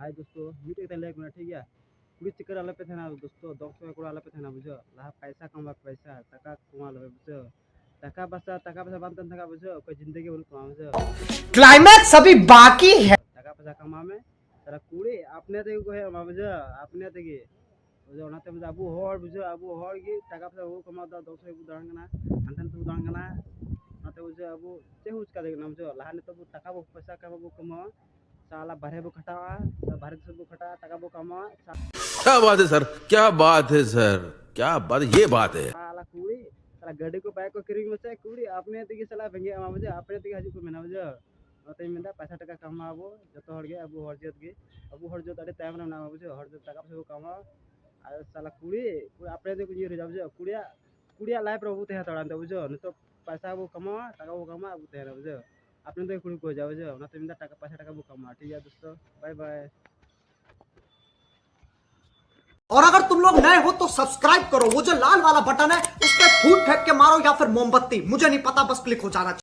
हाय दोस्तों मीट एकदम like minute ठीक है। कुछ चक्कर अलग पे थे ना दोस्तों दस टका कूड़ा अलग पे थे ना बुझो। लाहा पैसा कमा पैसा टका कमा लो बुझो। टका पैसा टका पैसा बांधते थका बुझो कोई ज़िंदगी बोल कमा बुझो। क्लाइमैक्स अभी बाकी है। टका पैसा कमा में तेरा कूड़ी अपने तक को है बुझो अपने तक बुझो ना ते अबू बुझो अबू की टका पैसा वो कमा दो दस टका उदाहरण करना हंतन तो उदाहरण करना। ना बुझो अबू ते हुज ने तो टका पैसा कमा कमा साला भरे वो खटावा भरे से वो खटा तका क्या बात है सर? क्या बात है सर? क्या बात ये बात है। साला कूड़ी साला को बैग को करिंग बचा कूड़ी आपने साला भेंगे आमा बजे को बजे पैसा टका कमाबो जतो हड़ अब हर जत गे अब जत अरे टाइम ना बजे जत टका से कमा। आ साला कूड़ी कुड़िया कुड़िया लाइफ रहू ते बुझो न तो पैसा वो कमा टका वो बुझो अपने तो खुद को जाओ जाओ ना तुम इधर टका पैसा टका बुका मार ठीक है दोस्तों बाय बाय और अगर तुम लोग नए हो तो सब्सक्राइब करो। वो जो लाल वाला बटन है उस पर फूट फेंक के मारो या फिर मोमबत्ती। मुझे नहीं पता, बस क्लिक हो जाना